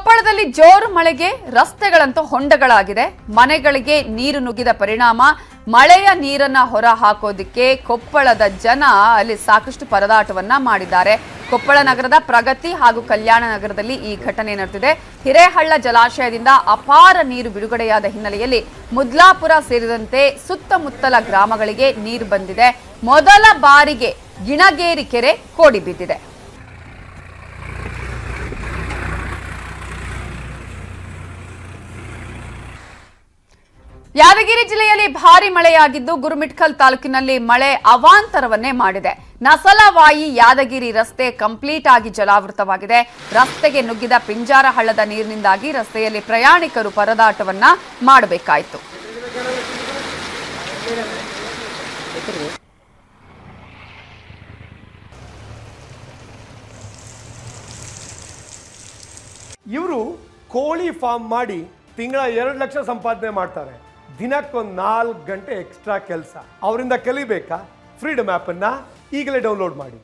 ಕೊಪ್ಪಳದಲ್ಲಿ ಜೋರು ಮಳೆಗೆ ರಸ್ತೆಗಳಂತೂ ಹೊಂಡಗಳಾಗಿದೆ. ಮನೆಗಳಿಗೆ ನೀರು ನುಗ್ಗಿದ ಪರಿಣಾಮ ಮಳೆಯ ನೀರನ್ನ ಹೊರ ಹಾಕೋದಿಕ್ಕೆ ಕೊಪ್ಪಳದ ಜನ ಅಲ್ಲಿ ಸಾಕಷ್ಟು ಪರದಾಟವನ್ನ ಮಾಡಿದ್ದಾರೆ. ಕೊಪ್ಪಳ ನಗರದ ಪ್ರಗತಿ ಹಾಗೂ ಕಲ್ಯಾಣ ನಗರದಲ್ಲಿ ಈ ಘಟನೆ ನಡೆದಿದೆ. ಹಿರೇಹಳ್ಳ ಜಲಾಶಯದಿಂದ ಅಪಾರ ನೀರು ಬಿಡುಗಡೆಯಾದ ಹಿನ್ನೆಲೆಯಲ್ಲಿ ಮುದ್ಲಾಪುರ ಸೇರಿದಂತೆ ಸುತ್ತಮುತ್ತಲ ಗ್ರಾಮಗಳಿಗೆ ನೀರು ಬಂದಿದೆ. ಮೊದಲ ಬಾರಿಗೆ ಗಿಣಗೇರಿ ಕೆರೆ ಕೋಡಿ ಬಿದ್ದಿದೆ. ಯಾದಗಿರಿ ಜಿಲ್ಲೆಯಲ್ಲಿ ಭಾರಿ ಮಳೆಯಾಗಿದ್ದು ಗುರುಮಿಟ್ಕಲ್ ತಾಲೂಕಿನಲ್ಲಿ ಮಳೆ ಅವಾಂತರವನ್ನೇ ಮಾಡಿದೆ. ನಸಲವಾಯಿ ಯಾದಗಿರಿ ರಸ್ತೆ ಕಂಪ್ಲೀಟ್ ಆಗಿ ಜಲಾವೃತವಾಗಿದೆ. ರಸ್ತೆಗೆ ನುಗ್ಗಿದ ಪಿಂಜಾರ ಹಳ್ಳದ ನೀರಿನಿಂದಾಗಿ ರಸ್ತೆಯಲ್ಲಿ ಪ್ರಯಾಣಿಕರು ಪರದಾಟವನ್ನ ಮಾಡಬೇಕಾಯಿತು. ಇವರು ಕೋಳಿ ಫಾರ್ಮ್ ಮಾಡಿ ತಿಂಗಳ ಎರಡು ಲಕ್ಷ ಸಂಪಾದನೆ ಮಾಡ್ತಾರೆ. ದಿನಕ್ಕೊಂದು ನಾಲ್ಕು ಗಂಟೆ ಎಕ್ಸ್ಟ್ರಾ ಕೆಲಸ. ಅವರಿಂದ ಕಲಿಬೇಕಾ? ಫ್ರೀಡಮ್ ಆ್ಯಪನ್ನು ಈಗಲೇ ಡೌನ್ಲೋಡ್ ಮಾಡಿ.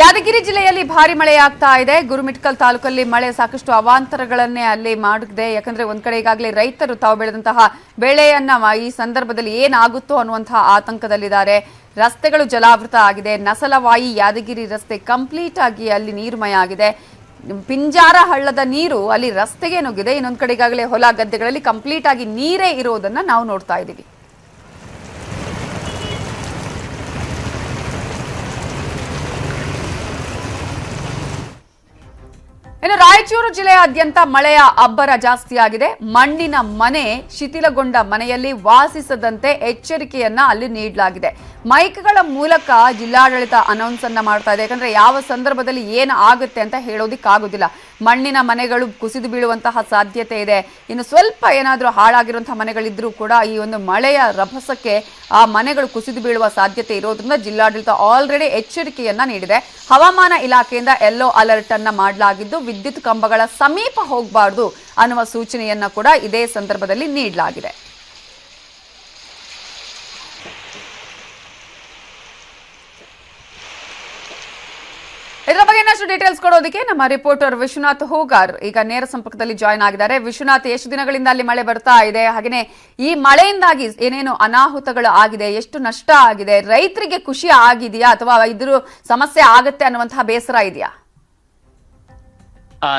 ಯಾದಗಿರಿ ಜಿಲ್ಲೆಯಲ್ಲಿ ಭಾರಿ ಮಳೆಯಾಗ್ತಾ ಇದೆ. ಗುರುಮಿಟ್ಕಲ್ ತಾಲೂಕಲ್ಲಿ ಮಳೆ ಸಾಕಷ್ಟು ಅವಾಂತರಗಳನ್ನೇ ಅಲ್ಲಿ ಮಾಡಿದೆ ಯಾಕಂದ್ರೆ ಒಂದ್ ಕಡೆ ಈಗಾಗಲೇ ರೈತರು ತಾವು ಬೆಳೆದಂತಹ ಬೆಳೆಯನ್ನ ಈ ಸಂದರ್ಭದಲ್ಲಿ ಏನಾಗುತ್ತೋ ಅನ್ನುವಂತಹ ಆತಂಕದಲ್ಲಿದ್ದಾರೆ. ರಸ್ತೆಗಳು ಜಲಾವೃತ ಆಗಿದೆ. ನಸಲವಾಯಿ ಯಾದಗಿರಿ ರಸ್ತೆ ಕಂಪ್ಲೀಟ್ ಆಗಿ ಅಲ್ಲಿ ನೀರ್ಮಯ ಆಗಿದೆ. ಪಿಂಜಾರ ಹಳ್ಳದ ನೀರು ಅಲ್ಲಿ ರಸ್ತೆಗೆ ನುಗ್ಗಿದೆ. ಇನ್ನೊಂದು ಕಡೆ ಈಗಾಗಲೇ ಹೊಲ ಗದ್ದೆಗಳಲ್ಲಿ ಕಂಪ್ಲೀಟ್ ಆಗಿ ನೀರೇ ಇರೋದನ್ನ ನಾವು ನೋಡ್ತಾ ಇದ್ದೀವಿ. ಇನ್ನು ರಾಯಚೂರು ಜಿಲ್ಲೆಯಾದ್ಯಂತ ಮಳೆಯ ಅಬ್ಬರ ಜಾಸ್ತಿಯಾಗಿದೆ. ಮಣ್ಣಿನ ಮನೆ ಶಿಥಿಲಗೊಂಡ ಮನೆಯಲ್ಲಿ ವಾಸಿಸದಂತೆ ಎಚ್ಚರಿಕೆಯನ್ನ ಅಲ್ಲಿ ನೀಡಲಾಗಿದೆ. ಮೈಕ್ಗಳ ಮೂಲಕ ಜಿಲ್ಲಾಡಳಿತ ಅನೌನ್ಸ್ ಅನ್ನ ಮಾಡ್ತಾ ಇದೆ. ಯಾಕಂದ್ರೆ ಯಾವ ಸಂದರ್ಭದಲ್ಲಿ ಏನು ಆಗುತ್ತೆ ಅಂತ ಹೇಳೋದಿಕ್ಕಾಗೋದಿಲ್ಲ. ಮಣ್ಣಿನ ಮನೆಗಳು ಕುಸಿದು ಬೀಳುವಂತಹ ಸಾಧ್ಯತೆ ಇದೆ. ಇನ್ನು ಸ್ವಲ್ಪ ಏನಾದರೂ ಹಾಳಾಗಿರುವಂತಹ ಮನೆಗಳಿದ್ರೂ ಕೂಡ ಈ ಒಂದು ಮಳೆಯ ರಭಸಕ್ಕೆ ಆ ಮನೆಗಳು ಕುಸಿದು ಬೀಳುವ ಸಾಧ್ಯತೆ ಇರೋದ್ರಿಂದ ಜಿಲ್ಲಾಡಳಿತ ಆಲ್ರೆಡಿ ಎಚ್ಚರಿಕೆಯನ್ನ ನೀಡಿದೆ. ಹವಾಮಾನ ಇಲಾಖೆಯಿಂದ ಯೆಲ್ಲೋ ಅಲರ್ಟ್ ಅನ್ನ ಮಾಡಲಾಗಿದ್ದು, ವಿದ್ಯುತ್ ಕಂಬಗಳ ಸಮೀಪ ಹೋಗಬಾರ್ದು ಅನ್ನುವ ಸೂಚನೆಯನ್ನ ಕೂಡ ಇದೇ ಸಂದರ್ಭದಲ್ಲಿ ನೀಡಲಾಗಿದೆ. ಇನ್ನಷ್ಟು ಡೀಟೇಲ್ಸ್ ಕೊಡೋದಕ್ಕೆ ನಮ್ಮ ರಿಪೋರ್ಟರ್ ವಿಶ್ವನಾಥ್ ಹೂಗಾರ್ ಈಗ ನೇರ ಸಂಪರ್ಕದಲ್ಲಿ ಜಾಯ್ನ್ ಆಗಿದ್ದಾರೆ ವಿಶ್ವನಾಥ್ ಎಷ್ಟು ದಿನಗಳಿಂದ ಅಲ್ಲಿ ಮಳೆ ಬರ್ತಾ ಇದೆ ಹಾಗೆಯೇ ಈ ಮಳೆಯಿಂದಾಗಿ ಏನೇನು ಅನಾಹುತಗಳು ಆಗಿದೆ ಎಷ್ಟು ನಷ್ಟ ಆಗಿದೆ ರೈತರಿಗೆ ಖುಷಿ ಆಗಿದೆಯಾ ಅಥವಾ ಇದ್ರೂ ಸಮಸ್ಯೆ ಆಗತ್ತೆ ಅನ್ನುವಂತಹ ಬೇಸರ ಇದೆಯಾ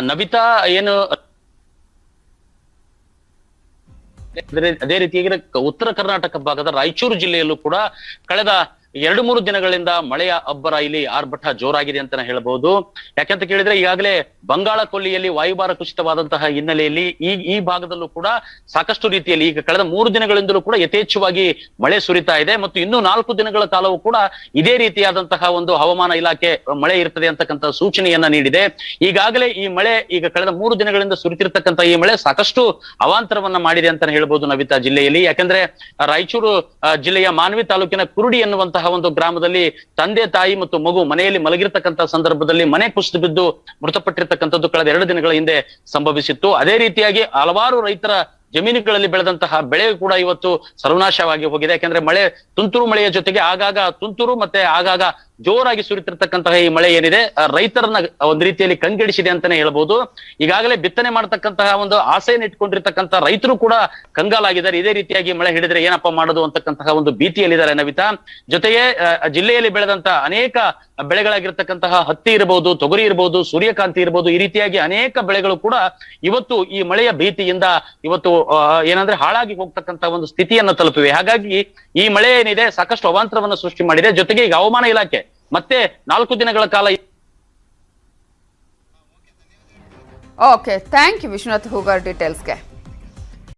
ನಬಿತಾ ಏನು ಅದೇ ರೀತಿಯಾಗಿ ಉತ್ತರ ಕರ್ನಾಟಕ ಭಾಗದ ರಾಯಚೂರು ಜಿಲ್ಲೆಯಲ್ಲೂ ಕೂಡ ಕಳೆದ ಎರಡು ಮೂರು ದಿನಗಳಿಂದ ಮಳೆಯ ಅಬ್ಬರ ಇಲ್ಲಿ ಆರ್ಭಟ ಜೋರಾಗಿದೆ ಅಂತ ಹೇಳಬಹುದು ಯಾಕೆಂತ ಕೇಳಿದ್ರೆ ಈಗಾಗಲೇ ಬಂಗಾಳ ಕೊಲ್ಲಿಯಲ್ಲಿ ವಾಯುಭಾರ ಕುಸಿತವಾದಂತಹ ಹಿನ್ನೆಲೆಯಲ್ಲಿ ಈ ಈ ಭಾಗದಲ್ಲೂ ಕೂಡ ಸಾಕಷ್ಟು ರೀತಿಯಲ್ಲಿ ಈಗ ಕಳೆದ ಮೂರು ದಿನಗಳಿಂದಲೂ ಕೂಡ ಯಥೇಚ್ಛವಾಗಿ ಮಳೆ ಸುರಿತಾ ಇದೆ. ಮತ್ತು ಇನ್ನೂ ನಾಲ್ಕು ದಿನಗಳ ಕಾಲವೂ ಕೂಡ ಇದೇ ರೀತಿಯಾದಂತಹ ಒಂದು ಹವಾಮಾನ ಇಲಾಖೆ ಮಳೆ ಇರ್ತದೆ ಅಂತಕ್ಕಂಥ ಸೂಚನೆಯನ್ನ ನೀಡಿದೆ. ಈಗಾಗಲೇ ಈ ಮಳೆ ಈಗ ಕಳೆದ ಮೂರು ದಿನಗಳಿಂದ ಸುರಿತಿರ್ತಕ್ಕಂಥ ಈ ಮಳೆ ಸಾಕಷ್ಟು ಅವಾಂತರವನ್ನ ಮಾಡಿದೆ ಅಂತಾನೆ ಹೇಳ್ಬಹುದು ನವಿತಾ ಜಿಲ್ಲೆಯಲ್ಲಿ. ಯಾಕಂದ್ರೆ ರಾಯಚೂರು ಜಿಲ್ಲೆಯ ಮಾನ್ವಿ ತಾಲೂಕಿನ ಕುರುಡಿ ಎನ್ನುವಂತಹ ಒಂದು ಗ್ರಾಮದಲ್ಲಿ ತಂದೆ, ತಾಯಿ ಮತ್ತು ಮಗು ಮನೆಯಲ್ಲಿ ಮಲಗಿರ್ತಕ್ಕಂಥ ಸಂದರ್ಭದಲ್ಲಿ ಮನೆ ಕುಸಿದು ಬಿದ್ದು ಮೃತಪಟ್ಟಿರ್ತಕ್ಕಂಥದ್ದು ಕಳೆದ ಎರಡು ದಿನಗಳ ಹಿಂದೆ ಸಂಭವಿಸಿತ್ತು. ಅದೇ ರೀತಿಯಾಗಿ ಹಲವಾರು ರೈತರ ಜಮೀನುಗಳಲ್ಲಿ ಬೆಳೆದಂತಹ ಬೆಳೆ ಕೂಡ ಇವತ್ತು ಸರ್ವನಾಶವಾಗಿ ಹೋಗಿದೆ. ಯಾಕಂದ್ರೆ ಮಳೆ, ತುಂತುರು ಮಳೆಯ ಜೊತೆಗೆ ಆಗಾಗ ತುಂತುರು ಮತ್ತೆ ಆಗಾಗ ಜೋರಾಗಿ ಸುರಿತಿರ್ತಕ್ಕಂತಹ ಈ ಮಳೆ ಏನಿದೆ ರೈತರನ್ನ ಒಂದ್ ರೀತಿಯಲ್ಲಿ ಕಂಗೆಡಿಸಿದೆ ಅಂತಾನೆ ಹೇಳ್ಬೋದು. ಈಗಾಗಲೇ ಬಿತ್ತನೆ ಮಾಡತಕ್ಕಂತಹ ಒಂದು ಆಸೆಯನ್ನು ಇಟ್ಕೊಂಡಿರ್ತಕ್ಕಂಥ ರೈತರು ಕೂಡ ಕಂಗಾಲಾಗಿದ್ದಾರೆ. ಇದೇ ರೀತಿಯಾಗಿ ಮಳೆ ಹಿಡಿದ್ರೆ ಏನಪ್ಪಾ ಮಾಡೋದು ಅಂತಕ್ಕಂತಹ ಒಂದು ಭೀತಿಯಲ್ಲಿದ್ದಾರೆ ನವಿತಾ. ಜೊತೆಗೆ ಜಿಲ್ಲೆಯಲ್ಲಿ ಬೆಳೆದಂತ ಅನೇಕ ಬೆಳೆಗಳಾಗಿರ್ತಕ್ಕಂತಹ ಹತ್ತಿ ಇರಬಹುದು ತೊಗರಿ ಇರಬಹುದು ಸೂರ್ಯಕಾಂತಿ ಇರಬಹುದು ಈ ರೀತಿಯಾಗಿ ಅನೇಕ ಬೆಳೆಗಳು ಕೂಡ ಇವತ್ತು ಈ ಮಳೆಯ ಭೀತಿಯಿಂದ ಇವತ್ತು ಏನಂದ್ರೆ ಹಾಳಾಗಿ ಹೋಗ್ತಕ್ಕಂತಹ ಒಂದು ಸ್ಥಿತಿಯನ್ನ ತಲುಪಿವೆ. ಹಾಗಾಗಿ ಈ ಮಳೆ ಏನಿದೆ ಸಾಕಷ್ಟು ಅವಾಂತರವನ್ನು ಸೃಷ್ಟಿ ಮಾಡಿದೆ. ಜೊತೆಗೆ ಈಗ ಹವಾಮಾನ ಇಲಾಖೆ ಮತ್ತೆ ನಾಲ್ಕು ದಿನಗಳ ಕಾಲ okay thank you Vishwanath Hugar ಡೀಟೇಲ್ಸ್ಗೆ